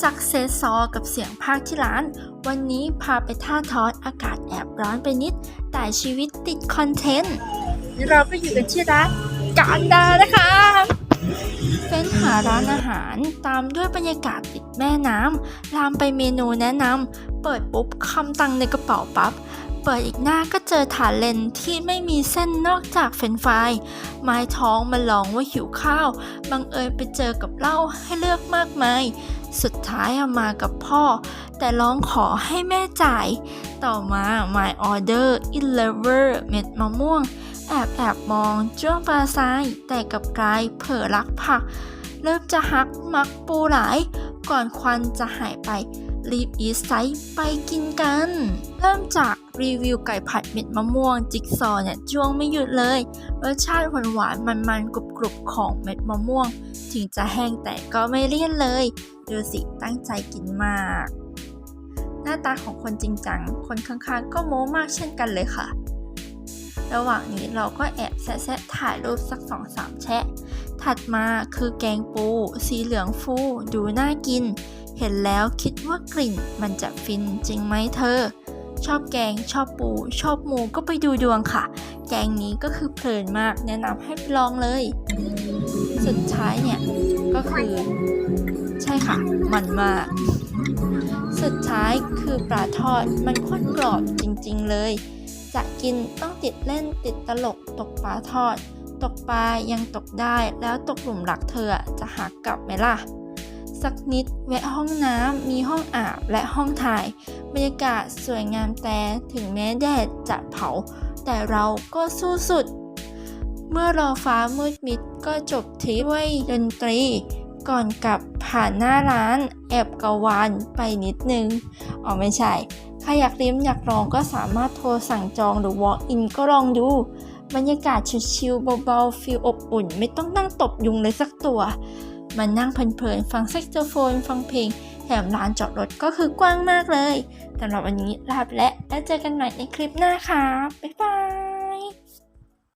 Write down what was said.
สักเซสซอกับเสียงภาคที่ร้าน วันนี้พาไปท่าทอดอากาศแอบร้อนไปนิด แต่ชีวิตติดคอนเทนต์เราก็อยู่กันที่ร้านการดานะคะ เฟ้นหาร้านอาหารตามด้วยบรรยากาศติดแม่น้ำลามไปเมนูแนะนำเปิดปุ๊บคำตังในกระเป๋าปับ๊บเปิดอีกหน้าก็เจอฐานเลนที่ไม่มีเส้นนอกจากเฟนช์ฟรายไม้ท้องมาลองว่าหิวข้าว บังเอิญไปเจอกับเหล้าให้เลือกมากมาย สุดท้ายอะมากับพ่อ แต่ร้องขอให้แม่จ่าย ต่อมา my order in lover เม็ดมะม่วง แอบแอบมองจ้วงปลาทรายแต่กับกายเผลอรักผัก เริ่มจะฮักมักปูหลาย ก่อนควันจะหายไป รีบอีสไซต์ไปกินกัน เริ่มจากรีวิวไก่ผัดเม็ดมะม่วง จิ๊กซอเนี่ยจ้วงไม่หยุดเลย รสชาติหวานหวานมันมันๆกรุบกรุบๆของเม็ดมะม่วง ถึงจะแห้งแต่ก็ไม่เลี่ยนเลยดูสิตั้งใจกินมาก หน้าตาของคนจริงจัง คนข้างๆ ก็โม้มากเช่นกันเลยค่ะ ระหว่างนี้เราก็แอบแซะถ่ายรูปสักสองสามแชะ ถัดมาคือแกงปู สีเหลืองฟู ดูน่ากิน เห็นแล้วคิดว่ากลิ่นมันจะฟินจริงไหมเธอ ชอบแกง ชอบปู ชอบหมูก็ไปดูดวงค่ะ แกงนี้ก็คือเพลินมากแนะนำให้ลองเลย สุดท้ายเนี่ยก็คือ ใช่ค่ะ มันมาก สุดท้ายคือปลาทอดมันโคตรกรอบจริงๆเลย จะกินต้องติดเล่นติดตลกตกปลาทอด ตกปลายังตกได้แล้วตกหลุมรักเธอจะหากกลับไหมล่ะ สักนิดแวะห้องน้ำมีห้องอาบและห้องถ่าย บรรยากาศสวยงามแต่ถึงแม้แดดจะเผา แต่เราก็สู้สุด เมื่อรอฟ้ามืดมิดก็จบทริปด้วยดนตรี ก่อนกลับผ่านหน้าร้านแอบกวานไปนิดนึง อ๋อไม่ใช่ ใครอยากลิ้มอยากลองก็สามารถโทรสั่งจองหรือ walk in ก็ลองดู บรรยากาศชิลๆเบาๆฟิลอบอุ่น ไม่ต้องนั่งตบยุงเลยสักตัว มานั่งเพลินๆฟังแซกโซโฟน ฟังเพลง แถมลานจอดรถก็คือกว้างมากเลยสำหรับวันนี้ลาไปแล้วแล้วเจอกันใหม่ในคลิปหน้าค่ะบ๊ายบาย